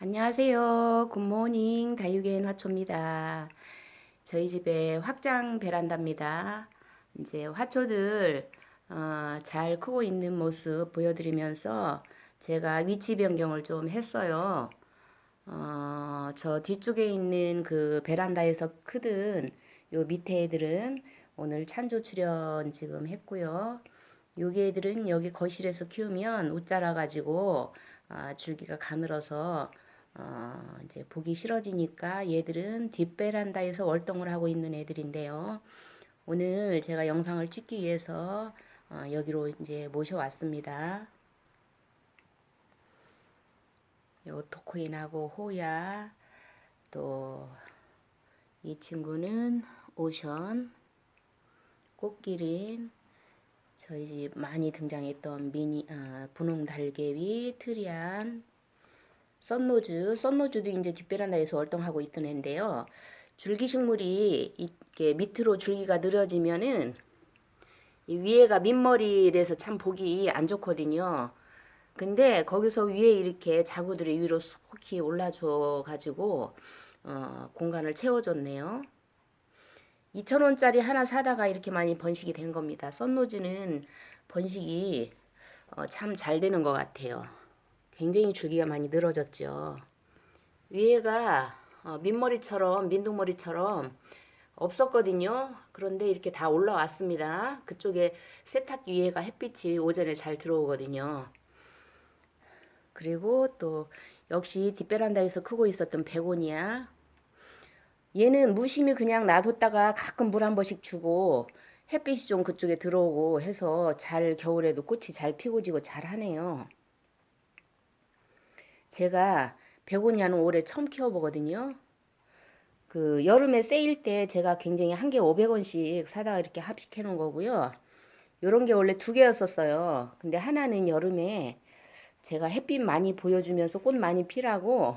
안녕하세요. 굿모닝 다육이엔 화초입니다. 저희 집에 확장 베란다입니다. 이제 화초들 어, 잘 크고 있는 모습 보여드리면서 제가 위치 변경을 좀 했어요. 어, 저 뒤쪽에 있는 그 베란다에서 크던 요 밑에 애들은 오늘 찬조 출연 지금 했고요. 여기 애들은 여기 거실에서 키우면 웃자라 가지고 아, 줄기가 가늘어서 어, 이제 보기 싫어지니까 얘들은 뒷베란다에서 월동을 하고 있는 애들인데요. 오늘 제가 영상을 찍기 위해서 어, 여기로 이제 모셔왔습니다. 요 토코인하고 호야 또 이 친구는 오션 꽃기린 저희 집 많이 등장했던 미니 아, 분홍 달개위 트리안 썬노즈, 썬노즈도 이제 뒷베란다에서 월동하고 있던 애인데요. 줄기 식물이 이렇게 밑으로 줄기가 늘어지면은 이 위에가 민머리라서 참 보기 안 좋거든요. 근데 거기서 위에 이렇게 자구들이 위로 쑥히 올라줘 가지고 어, 공간을 채워줬네요. 2,000원짜리 하나 사다가 이렇게 많이 번식이 된 겁니다. 썬노즈는 번식이 어, 참 잘 되는 것 같아요. 굉장히 줄기가 많이 늘어졌죠. 위에가 어, 민머리처럼 민둥머리처럼 없었거든요. 그런데 이렇게 다 올라왔습니다. 그쪽에 세탁기 위에가 햇빛이 오전에 잘 들어오거든요. 그리고 또 역시 뒷베란다에서 크고 있었던 베고니아. 얘는 무심히 그냥 놔뒀다가 가끔 물 한 번씩 주고 햇빛이 좀 그쪽에 들어오고 해서 잘 겨울에도 꽃이 잘 피고 지고 잘 하네요. 제가 베고니아는 올해 처음 키워보거든요. 그 여름에 세일 때 제가 굉장히 한 개 500원씩 사다가 이렇게 합식해 놓은 거고요. 요런 게 원래 두 개였었어요. 근데 하나는 여름에 제가 햇빛 많이 보여주면서 꽃 많이 피라고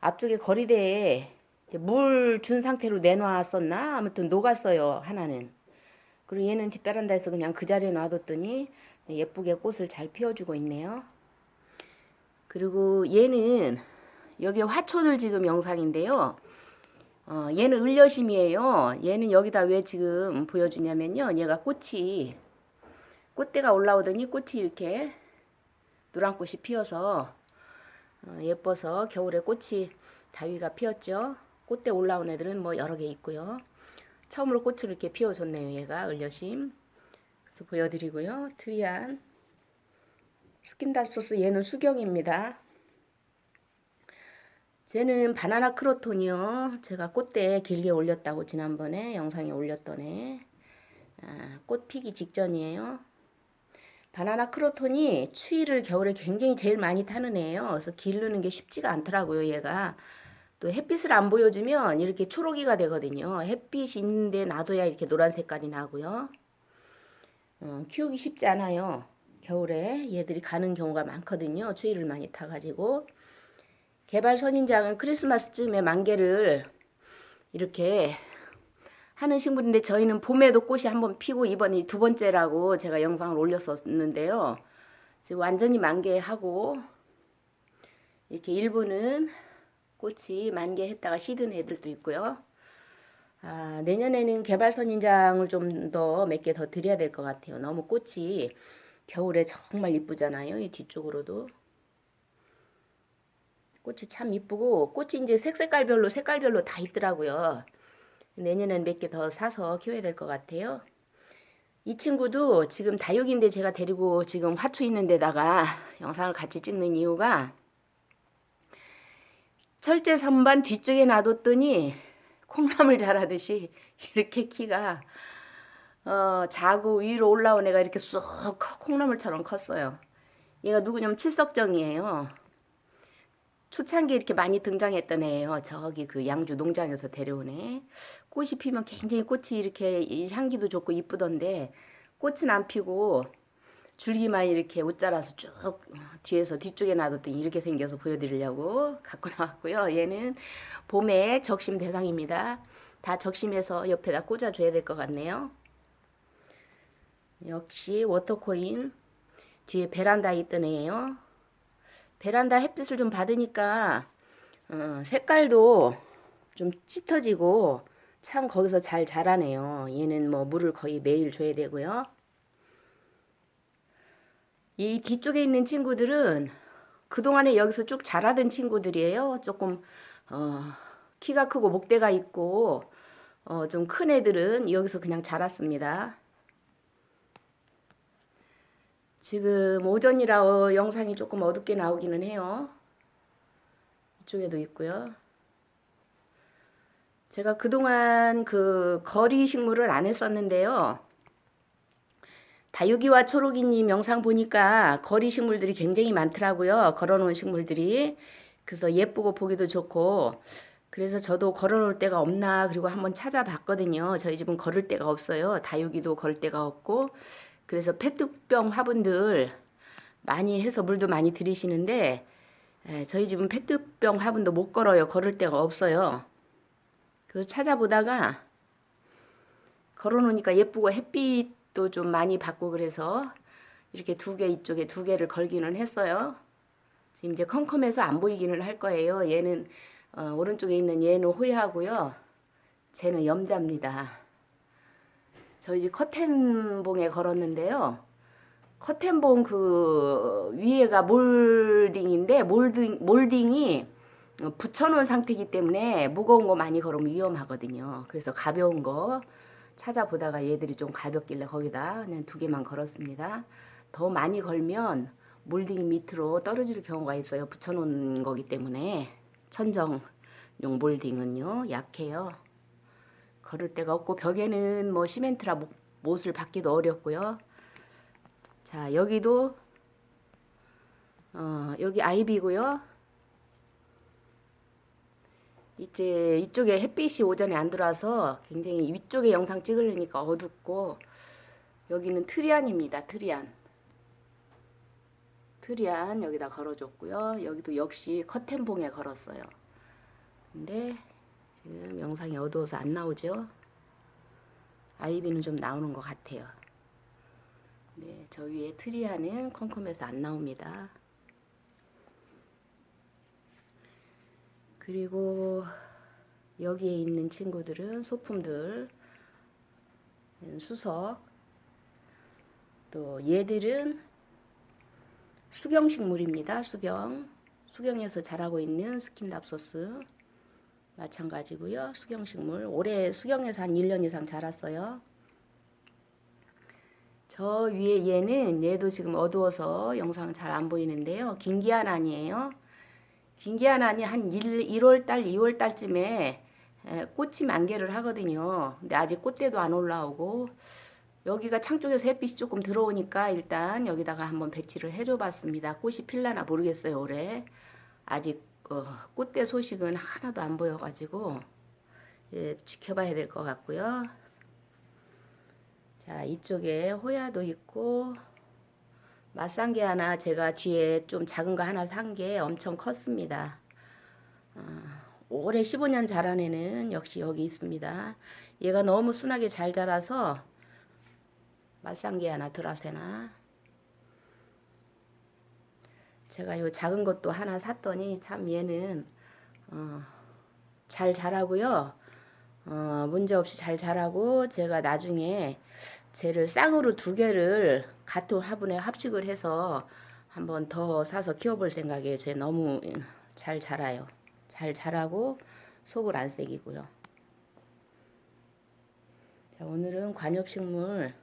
앞쪽에 거리대에 물 준 상태로 내놔왔었나? 아무튼 녹았어요. 하나는. 그리고 얘는 뒷베란다에서 그냥 그 자리에 놔뒀더니 예쁘게 꽃을 잘 피워주고 있네요. 그리고 얘는 여기 화초들 지금 영상인데요. 어, 얘는 을려심이에요. 얘는 여기다 왜 지금 보여주냐면요. 얘가 꽃이 꽃대가 올라오더니 꽃이 이렇게 노란 꽃이 피어서 어, 예뻐서 겨울에 꽃이 다위가 피었죠. 꽃대 올라온 애들은 뭐 여러 개 있고요. 처음으로 꽃을 이렇게 피워줬네요. 얘가 을려심. 그래서 보여드리고요. 트리안 스킨답소스 얘는 수경입니다. 쟤는 바나나 크로톤이요. 제가 꽃대 길게 올렸다고 지난번에 영상에 올렸던 애. 아, 꽃 피기 직전이에요. 바나나 크로톤이 추위를 겨울에 굉장히 제일 많이 타는 애예요. 그래서 기르는 게 쉽지가 않더라고요, 얘가. 또 햇빛을 안 보여주면 이렇게 초록이가 되거든요. 햇빛이 있는데 놔둬야 이렇게 노란 색깔이 나고요. 어, 키우기 쉽지 않아요. 겨울에 얘들이 가는 경우가 많거든요. 추위를 많이 타가지고. 개발 선인장은 크리스마스쯤에 만개를 이렇게 하는 식물인데 저희는 봄에도 꽃이 한번 피고 이번이 두 번째라고 제가 영상을 올렸었는데요. 지금 완전히 만개하고 이렇게 일부는 꽃이 만개했다가 시든 애들도 있고요. 아, 내년에는 개발 선인장을 좀 더 몇 개 더 드려야 될 것 같아요. 너무 꽃이 겨울에 정말 이쁘잖아요. 이 뒤쪽으로도. 꽃이 참 이쁘고 꽃이 이제 색색깔별로 색깔별로 다 있더라고요. 내년엔 몇 개 더 사서 키워야 될 것 같아요. 이 친구도 지금 다육인데 제가 데리고 지금 화초 있는 데다가 영상을 같이 찍는 이유가 철제 선반 뒤쪽에 놔뒀더니 콩나물 자라듯이 이렇게 키가 어, 자고 위로 올라온 애가 이렇게 쑥 콩나물처럼 컸어요. 얘가 누구냐면 칠석정이에요. 초창기에 이렇게 많이 등장했던 애예요. 저기 그 양주 농장에서 데려온 애. 꽃이 피면 굉장히 꽃이 이렇게 향기도 좋고 이쁘던데 꽃은 안 피고 줄기만 이렇게 웃자라서 쭉 뒤에서 뒤쪽에 놔뒀더니 이렇게 생겨서 보여드리려고 갖고 나왔고요. 얘는 봄에 적심 대상입니다. 다 적심해서 옆에다 꽂아줘야 될 것 같네요. 역시 워터코인 뒤에 베란다에 있던 애예요. 베란다 햇빛을 좀 받으니까 어, 색깔도 좀 짙어지고 참 거기서 잘 자라네요. 얘는 뭐 물을 거의 매일 줘야 되고요. 이 뒤쪽에 있는 친구들은 그동안에 여기서 쭉 자라던 친구들이에요. 조금 어, 키가 크고 목대가 있고 어, 좀 큰 애들은 여기서 그냥 자랐습니다. 지금 오전이라 어, 영상이 조금 어둡게 나오기는 해요. 이쪽에도 있고요. 제가 그동안 그 거리 식물을 안 했었는데요. 다육이와 초록이님 영상 보니까 거리 식물들이 굉장히 많더라고요. 걸어놓은 식물들이. 그래서 예쁘고 보기도 좋고. 그래서 저도 걸어놓을 데가 없나 그리고 한번 찾아봤거든요. 저희 집은 걸을 데가 없어요. 다육이도 걸을 데가 없고. 그래서 페트병 화분들 많이 해서 물도 많이 들이시는데 에, 저희 집은 페트병 화분도 못 걸어요. 걸을 데가 없어요. 그래서 찾아보다가 걸어놓으니까 예쁘고 햇빛도 좀 많이 받고 그래서 이렇게 두 개 이쪽에 두 개를 걸기는 했어요. 지금 이제 컴컴해서 안 보이기는 할 거예요. 얘는 어, 오른쪽에 있는 얘는 호야고요. 쟤는 염자입니다. 저희 집 커튼봉에 걸었는데요. 커튼봉 그 위에가 몰딩인데 몰딩 몰딩이 붙여놓은 상태이기 때문에 무거운 거 많이 걸으면 위험하거든요. 그래서 가벼운 거 찾아보다가 얘들이 좀 가볍길래 거기다 그냥 두 개만 걸었습니다. 더 많이 걸면 몰딩이 밑으로 떨어질 경우가 있어요. 붙여놓은 거기 때문에 천정용 몰딩은요 약해요. 걸을 데가 없고 벽에는 뭐 시멘트라 못- 못을 받기도 어렵고요. 자 여기도 어, 여기 아이비고요. 이제 이쪽에 햇빛이 오전에 안 들어와서 굉장히 위쪽에 영상 찍으려니까 어둡고 여기는 트리안입니다. 트리안. 트리안 여기다 걸어줬고요. 여기도 역시 커튼봉에 걸었어요. 근데 지금 영상이 어두워서 안 나오죠? 아이비는 좀 나오는 것 같아요. 네, 저 위에 트리안은 컴컴해서 안 나옵니다. 그리고 여기에 있는 친구들은 소품들, 수석, 또 얘들은 수경식물입니다. 수경. 수경에서 자라고 있는 스킨답소스. 마찬가지고요. 수경식물. 올해 수경에서 한 1년 이상 자랐어요. 저 위에 얘는 얘도 지금 어두워서 영상 잘 안 보이는데요. 긴기아난이에요. 긴기아난이 한 1, 1월 달, 2월 달쯤에 에, 꽃이 만개를 하거든요. 근데 아직 꽃대도 안 올라오고 여기가 창 쪽에서 햇빛이 조금 들어오니까 일단 여기다가 한번 배치를 해줘 봤습니다. 꽃이 필라나 모르겠어요, 올해. 아직 어, 꽃대 소식은 하나도 안 보여가지고 예, 지켜봐야 될 것 같고요. 자, 이쪽에 호야도 있고 마쌍개 하나 제가 뒤에 좀 작은 거 하나 산 게 엄청 컸습니다. 어, 올해 15년 자란 애는 역시 여기 있습니다. 얘가 너무 순하게 잘 자라서 말상기 하나 드라세나 제가 요 작은 것도 하나 샀더니 참 얘는 어, 잘 자라고요. 어, 문제 없이 잘 자라고 제가 나중에 쟤를 쌍으로 두 개를 같은 화분에 합식을 해서 한번 더 사서 키워볼 생각이에요. 쟤 너무 잘 자라요. 잘 자라고 속을 안 새기고요. 자, 오늘은 관엽식물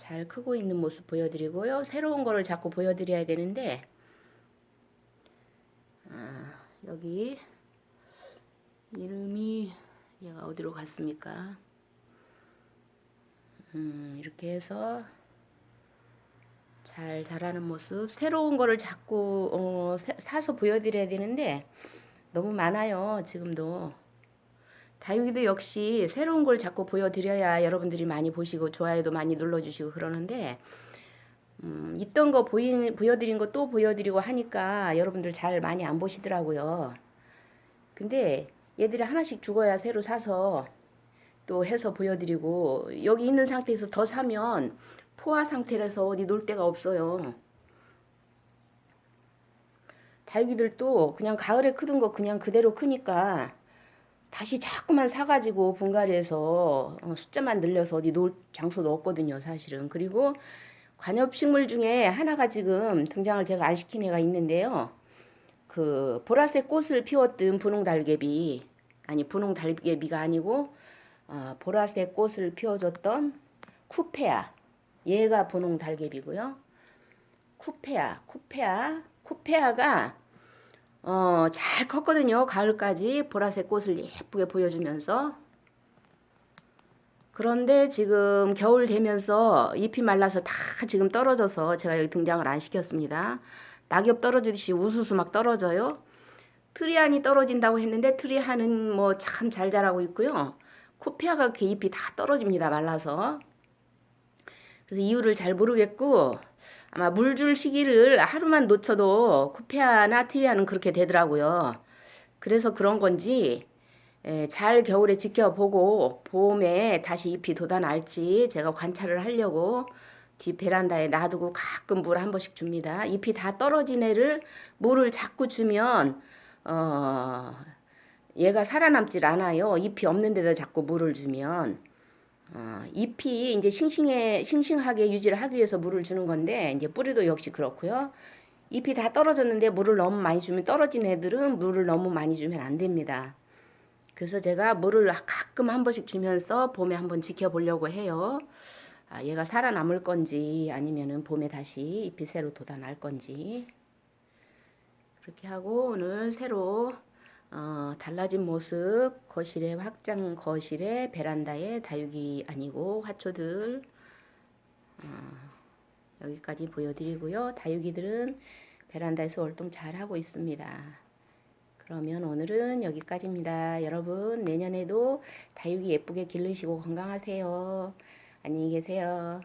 잘 크고 있는 모습 보여드리고요. 새로운 거를 자꾸 보여드려야 되는데 아, 여기 이름이 얘가 어디로 갔습니까? 음, 이렇게 해서 잘 자라는 모습 새로운 거를 자꾸 어, 사- 사서 보여드려야 되는데 너무 많아요 지금도 다육이도 역시 새로운 걸 자꾸 보여드려야 여러분들이 많이 보시고 좋아요도 많이 눌러주시고 그러는데 음, 있던 거 보이, 보여드린 거 또 보여드리고 하니까 여러분들 잘 많이 안 보시더라고요. 근데 얘들이 하나씩 죽어야 새로 사서 또 해서 보여드리고 여기 있는 상태에서 더 사면 포화 상태라서 어디 놀 데가 없어요. 다육이들도 그냥 가을에 크던 거 그냥 그대로 크니까 다시 자꾸만 사가지고 분갈이해서 어, 숫자만 늘려서 어디 놓을 장소도 없거든요, 사실은. 그리고 관엽식물 중에 하나가 지금 등장을 제가 안 시킨 애가 있는데요. 그 보라색 꽃을 피웠던 분홍 달개비 아니 분홍 달개비가 아니고 어, 보라색 꽃을 피워줬던 쿠페아 얘가 분홍 달개비고요. 쿠페아 쿠페아 쿠페아가 어, 잘 컸거든요. 가을까지 보라색 꽃을 예쁘게 보여주면서. 그런데 지금 겨울 되면서 잎이 말라서 다 지금 떨어져서 제가 여기 등장을 안 시켰습니다. 낙엽 떨어지듯이 우수수 막 떨어져요. 트리안이 떨어진다고 했는데 트리안은 뭐 참 잘 자라고 있고요. 쿠페아가 이렇게 잎이 다 떨어집니다. 말라서. 그래서 이유를 잘 모르겠고 아마 물줄 시기를 하루만 놓쳐도 쿠페아나 트리아는 그렇게 되더라고요. 그래서 그런 건지 에, 잘 겨울에 지켜보고 봄에 다시 잎이 돋아날지 제가 관찰을 하려고 뒤 베란다에 놔두고 가끔 물 한 번씩 줍니다. 잎이 다 떨어진 애를 물을 자꾸 주면 어 얘가 살아남질 않아요. 잎이 없는 데다 자꾸 물을 주면 어, 잎이 이제 싱싱해 싱싱하게 유지를 하기 위해서 물을 주는 건데 이제 뿌리도 역시 그렇고요. 잎이 다 떨어졌는데 물을 너무 많이 주면 떨어진 애들은 물을 너무 많이 주면 안 됩니다. 그래서 제가 물을 가끔 한 번씩 주면서 봄에 한번 지켜보려고 해요. 아, 얘가 살아남을 건지 아니면은 봄에 다시 잎이 새로 돋아날 건지 그렇게 하고 오늘 새로 어, 달라진 모습 거실에 확장 거실에 베란다에 다육이 아니고 화초들 어, 여기까지 보여드리고요. 다육이들은 베란다에서 활동 잘 하고 있습니다. 그러면 오늘은 여기까지입니다. 여러분 내년에도 다육이 예쁘게 기르시고 건강하세요. 안녕히 계세요.